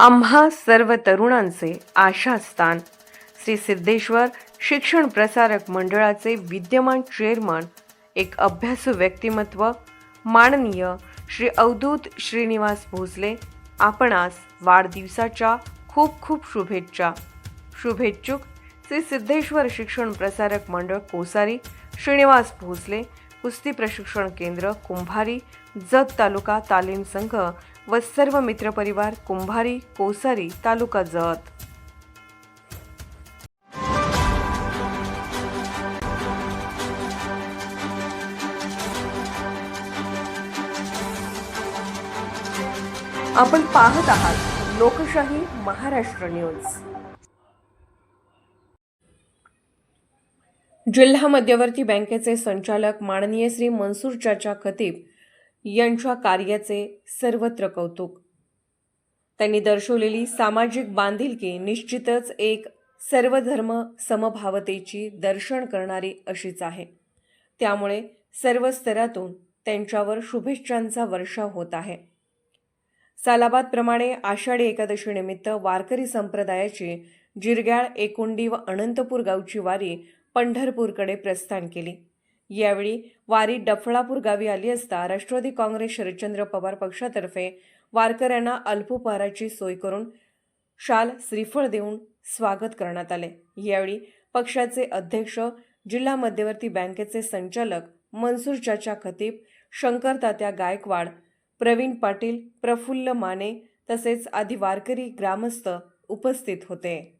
आम्हा सर्व तरुणांचे आशास्थान. श्री सिद्धेश्वर शिक्षण प्रसारक मंडळाचे विद्यमान चेअरमन एक अभ्यासू व्यक्तिमत्व माननीय श्री अवधूत श्रीनिवास भोसले आपणास वाढदिवसाच्या खूप खूप शुभेच्छा. शुभेच्छुक श्री सिद्धेश्वर शिक्षण प्रसारक मंडळ कोसारी श्रीनिवास भोसले कुस्ती प्रशिक्षण केंद्र कुंभारी जत तालुका तालीम संघ व सर्व मित्रपरिवार कुंभारी कोसारी तालुका जत. आपण पाहत आहात लोकशाही महाराष्ट्र न्यूज. जिल्हा मध्यवर्ती बँकेचे संचालक माननीय श्री मनसूर चाचा खतीब यांच्या कार्याचे सर्वत्र कौतुक. त्यांनी दर्शवलेली सामाजिक बांधिलकी निश्चितच एक सर्वधर्म समभावतेची दर्शन करणारी अशीच आहे. त्यामुळे सर्व स्तरातून त्यांच्यावर शुभेच्छांचा वर्षाव होत आहे. सालाबादप्रमाणे आषाढी एकादशीनिमित्त वारकरी संप्रदायाची जिरग्याळ एकुंडी व अनंतपूर गावची वारी पंढरपूरकडे प्रस्थान केली. यावेळी वारी डफळापूर गावी आली असता राष्ट्रवादी काँग्रेस शरदचंद्र पवार पक्षातर्फे वारकऱ्यांना अल्पोपहाराची सोय करून शाल श्रीफळ देऊन स्वागत करण्यात आले. यावेळी पक्षाचे अध्यक्ष जिल्हा मध्यवर्ती बँकेचे संचालक मनसूर चाचा खतीब शंकर तात्या गायकवाड प्रवीण पाटील प्रफुल्ल माने तसेच आदी वारकरी ग्रामस्थ उपस्थित होते.